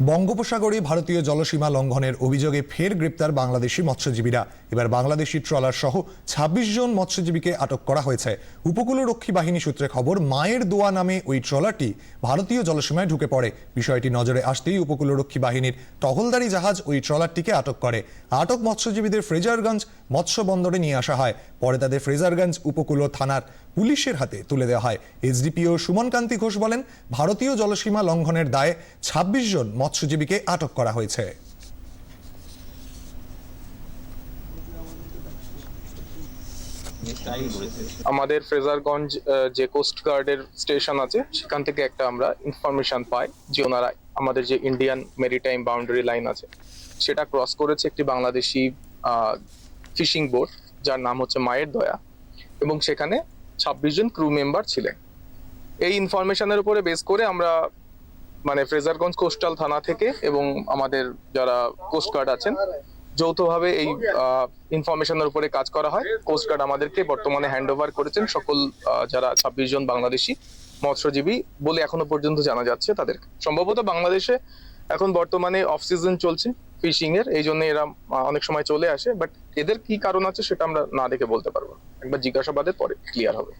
বঙ্গোপসাগরে ভারতীয় জলসীমা লঙ্ঘনের অভিযোগে ফের গ্রেপ্তার বাংলাদেশি মৎস্যজীবীরা। এবার বাংলাদেশি ট্রলার সহ ছাব্বিশ জন মৎস্যজীবীকে আটক করা হয়েছে। উপকূলরক্ষী বাহিনী সূত্রে খবর, মায়ের দোয়া নামে ওই ট্রলারটি ভারতীয় জলসীমায় ঢুকে পড়ে। বিষয়টি নজরে আসতেই উপকূলরক্ষী বাহিনীর টহলদারি জাহাজ ওই ট্রলারটিকে আটক করে। আটক মৎস্যজীবীদের ফ্রেজারগঞ্জ মৎস্য বন্দরে নিয়ে আসা হয়। পরে তাদের ফ্রেজারগঞ্জ উপকূল থানার পুলিশের হাতে তুলে দেওয়া হয়। এসডিপিও সুমন কান্তি ঘোষ বলেন, ভারতীয় জলসীমা লঙ্ঘনের দায়ে ছাব্বিশ জন মৎস্যজীবীকে আটক করা হয়েছে। আমাদের ফ্রেজারগঞ্জ যে কোস্ট গার্ডের স্টেশন আছে, সেখান থেকে একটা আমরা ইনফরমেশন পাই যে ওনারা আমাদের যে ইন্ডিয়ান মেরিটাইম বাউন্ডারি লাইন আছে, সেটা ক্রস করেছে একটি বাংলাদেশি ফিশিং বোট যার নাম হচ্ছে মায়ের দয়া। এবং সেখানে ছাব্বিশ জন ক্রু মেম্বার ছিলেন। এই ইনফরমেশনের উপরে বেস করে আমরা মানে ফ্রেজারগঞ্জ কোস্টাল থানা থেকে এবং আমাদের যারা কোস্ট গার্ড আছেন, যৌথভাবে এই ইনফরমেশনের উপরে কাজ করা হয়। কোস্ট গার্ড আমাদেরকে বর্তমানে হ্যান্ড ওভার করেছেন। সকল যারা ছাব্বিশ জন বাংলাদেশি মৎস্যজীবী বলে এখনও পর্যন্ত জানা যাচ্ছে তাদের। সম্ভবত বাংলাদেশে এখন বর্তমানে অফ সিজন চলছে। ফিশিং এর, এই জন্য এরা অনেক সময় চলে আসে বাট এদের কি কারণ আছে সেটা আমরা না দেখে বলতে পারব। একবার জিজ্ঞাসাবাদের পরে ক্লিয়ার হবে